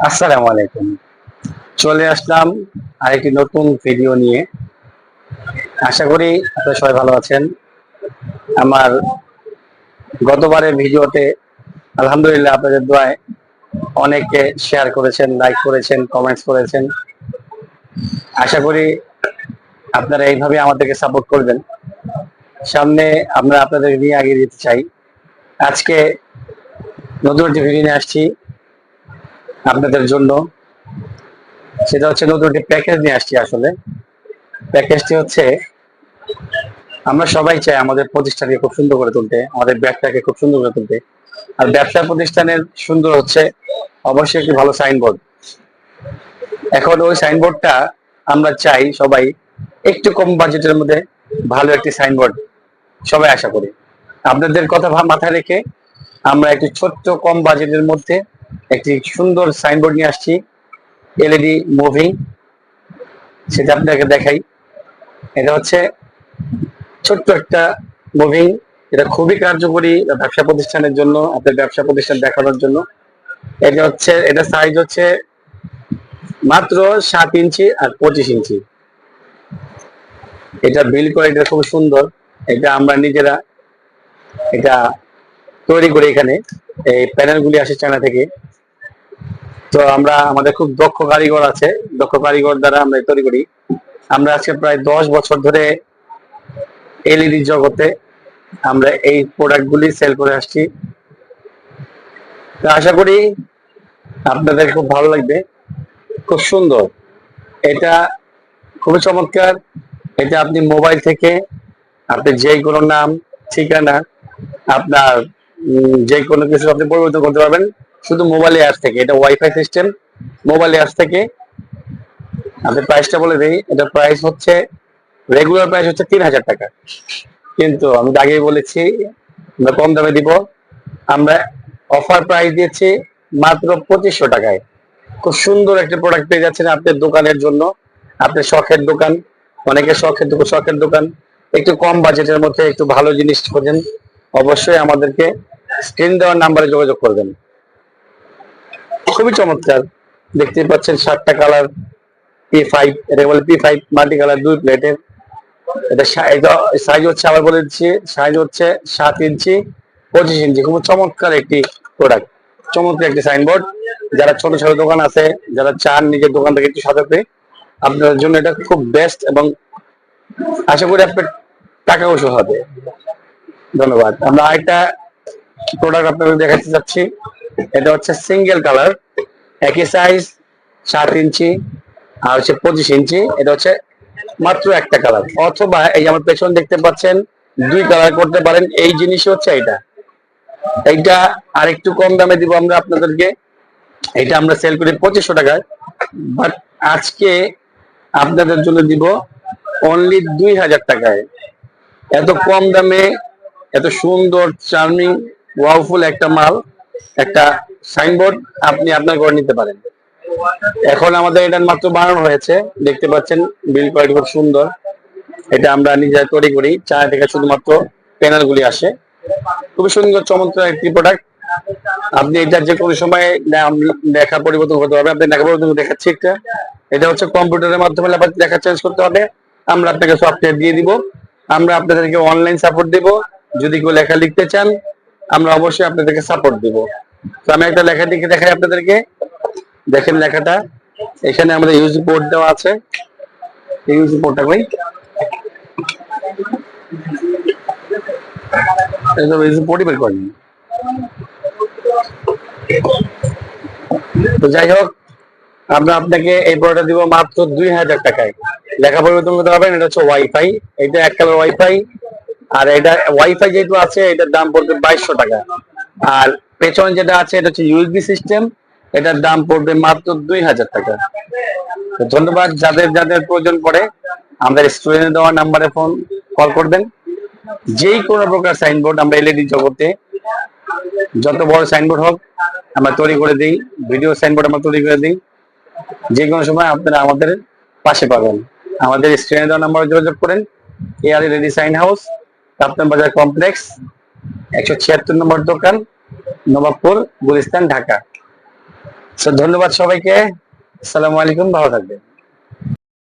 আসসালামু আলাইকুম। চলে আসলাম আরেকটি নতুন ভিডিও নিয়ে। আশা করি আপনারা সবাই ভালো আছেন। আমার গতবারের ভিডিওতে আলহামদুলিল্লাহ আপনাদের দোয়ায় অনেকে শেয়ার করেছেন লাইক করেছেন কমেন্টস করেছেন। আশা করি আপনারা এইভাবে আমাদেরকে সাপোর্ট করবেন। সামনে আমরা আপনাদের নিয়ে এগিয়ে যেতে চাই। আজকে নতুন একটি ভিডিও নিয়ে আসছি। আপনাদের জন্য। সেটা হচ্ছে নতুন একটি প্যাকেজ নিয়ে আসছি আসলে। প্যাকেজটি হচ্ছে, আমরা সবাই চাই আমাদের প্রতিষ্ঠানকে খুব সুন্দর করে তুলতে, আমাদের ব্যবসাকে খুব সুন্দর করে তুলতে। আর ব্যবসা প্রতিষ্ঠানের সুন্দর হচ্ছে অবশ্যই একটি ভালো সাইনবোর্ড এখন ওই সাইনবোর্ডটা আমরা চাই সবাই একটু কম বাজেটের মধ্যে ভালো একটি সাইনবোর্ড সবাই আশা করি। আপনাদের কথা মাথায় রেখে আমরা একটি ছোট্ট কম বাজেটের মধ্যে একটি সুন্দর সাইনবোর্ড নিয়ে আসছি এলইডি মুভিং সেটা আপনাকে দেখাই। এটা হচ্ছে ছোট্ট একটা মুভিং এটা খুবই কার্যকরী ব্যবসা প্রতিষ্ঠানের জন্য, আপনার ব্যবসা প্রতিষ্ঠান দেখানোর জন্য। এটা হচ্ছে, এটা সাইজ হচ্ছে মাত্র সাত ইঞ্চি আর পঁচিশ ইঞ্চি। এটা বিল কোয়ালিটি খুব সুন্দর। এটা আমরা নিজেরা, এটা তৈরি করি এখানে এই প্যানেলগুলি আসে চায়না থেকে। তো আমরা, আমাদের খুব দক্ষ কারিগর আছে। দক্ষ কারিগর দ্বারা আমরা তৈরি করি। আমরা আজকে প্রায় দশ বছর ধরে এলইডি জগতে আমরা এই প্রোডাক্টগুলি সেল করে আসছি। আশা করি আপনাদের খুব ভালো লাগবে। খুব সুন্দর। এটা খুবই চমৎকার। এটা আপনি মোবাইল থেকে, আপনি যে কোনো নাম, ঠিকানা, আপনার যে কোনো কিছু আপনি পরিবর্তন করতে পারবেন। শুধু মোবাইল অ্যাপস থেকে, এটা ওয়াইফাই সিস্টেম মোবাইল অ্যাপস থেকে। আপনি প্রাইসটা বলে দিই, এটা প্রাইস হচ্ছে রেগুলার প্রাইস হচ্ছে তিন হাজার টাকা। কিন্তু আমি আগেই বলেছি, আমরা কম দামে দিব। আমরা অফার প্রাইস দিয়েছি মাত্র পঁচিশশো টাকায়। খুব সুন্দর একটা প্রোডাক্ট পেয়ে যাচ্ছেন আপনার দোকানের জন্য। আপনার শখের দোকান অনেকের শখের শখের দোকান। একটু কম বাজেটের মধ্যে একটু ভালো জিনিস খোঁজেন। অবশ্যই আমাদেরকে স্ক্রিন দেওয়ার নাম্বারে যোগাযোগ করবেন। খুবই চমৎকার। দেখতে পাচ্ছেন সাতটা কালার পি ফাইভ এটা বলে পি ফাইভ মাল্টি কালার দুই প্লেটের এটা সাইজ হচ্ছে আবার বলে দিচ্ছি সাইজ হচ্ছে সাত ইঞ্চি, পঁচিশ ইঞ্চি। খুব চমৎকার একটি প্রোডাক্ট চমৎকার একটি সাইনবোর্ড যারা ছোট ছোট দোকান আছে, যারা চান নিজের দোকান থেকে একটু সাজাতে, আপনাদের জন্য এটা খুব বেস্ট এবং আশা করি আপনার টাকা উসু হবে। ধন্যবাদ। আমরা আরেকটা প্রোডাক্ট আপনাদের দেখাতে চাচ্ছি এটা হচ্ছে সিঙ্গেল কালার একই সাইজ সাত ইঞ্চি, আর হচ্ছে পঁচিশ ইঞ্চি। এটা হচ্ছে মাত্র একটা কালার অথবা এই আমার পেছন দেখতে পাচ্ছেন, দুই কালার করতে পারেন। এই জিনিস হচ্ছে এটা। এইটা আর একটু কম দামে দিব আমরা আপনাদেরকে। এটা আমরা সেল করি পঁচিশশো টাকায়। বাট আজকে আপনাদের জন্য দিব অনলি দুই হাজার টাকায়। এত কম দামে এত সুন্দর চার্মিং ওয়াওফুল একটা মাল, একটা সাইনবোর্ড আপনি আপনার ঘরে নিতে পারেন। এখন আমাদের এটা মাত্র বানানো হয়েছে, দেখতে পাচ্ছেন বিল কোয়ালিটি খুব সুন্দর। এটা আমরা নিজেরা তৈরি করি, চায়না থেকে শুধুমাত্র প্যানেল গুলি আসে। খুবই সুন্দর, চমৎকার একটি প্রোডাক্ট আপনি এটা যে কোনো সময় লেখা পরিবর্তন করতে পারবেন। আপনি লেখা পরিবর্তন দেখাচ্ছি একটা। এটা হচ্ছে কম্পিউটারের মাধ্যমে লেখা চেঞ্জ করতে হবে। আমরা আপনাকে সফটওয়্যার দিয়ে দিব। আমরা আপনাদেরকে অনলাইন সাপোর্ট দিব। যদি কেউ লেখা লিখতে চান, আমরা অবশ্যই আপনাদেরকে সাপোর্ট দিব। তো আমি একটা লেখা লিখে দেখাই আপনাদেরকে। দেখেন লেখাটা। এখানে আমাদের ইউজ পোর্ট দেওয়া আছে। ইউজ পোর্টটা কই ইউজ পোর্টই বের করেন। তো যাই হোক, আমরা আপনাকে এই প্রোডাক্টটা দিব মাত্র দুই হাজার টাকায়। লেখা পরিবর্তন করতে পারবেন, এটা হচ্ছে ওয়াইফাই এটা এক কালার ওয়াইফাই আর এটা ওয়াইফাই যেহেতু আছে, এটার দাম পড়বে বাইশশো টাকা। আর পেছনে যেটা আছে, এটা হচ্ছে ইউএসবি সিস্টেম এটার দাম পড়বে মাত্র দুই হাজার টাকা। তো ধন্যবাদ, যাদের যাদের প্রয়োজন পড়ে, আমাদের স্টুডেন্ট দেওয়া নাম্বারে ফোন কল করবেন। যেই কোনো প্রকার সাইনবোর্ড আমরা এলইডি জগতে, যত বড় সাইনবোর্ড হোক, আমরা তৈরি করে দিই ভিডিও সাইনবোর্ড আমরা তৈরি করে দিই। যে কোনো সময় আপনারা আমাদের পাশে পাবেন। আমাদের স্ক্রিনে দেওয়া নাম্বারে যোগাযোগ করেন AR ready sign house Kaptan Bazar complex, একশো ছিয়াত্তর নম্বর দোকান, নবাবপুর, গুলিস্তান, ঢাকা। ধন্যবাদ সবাইকে। আসসালামু আলাইকুম, ভালো থাকবেন।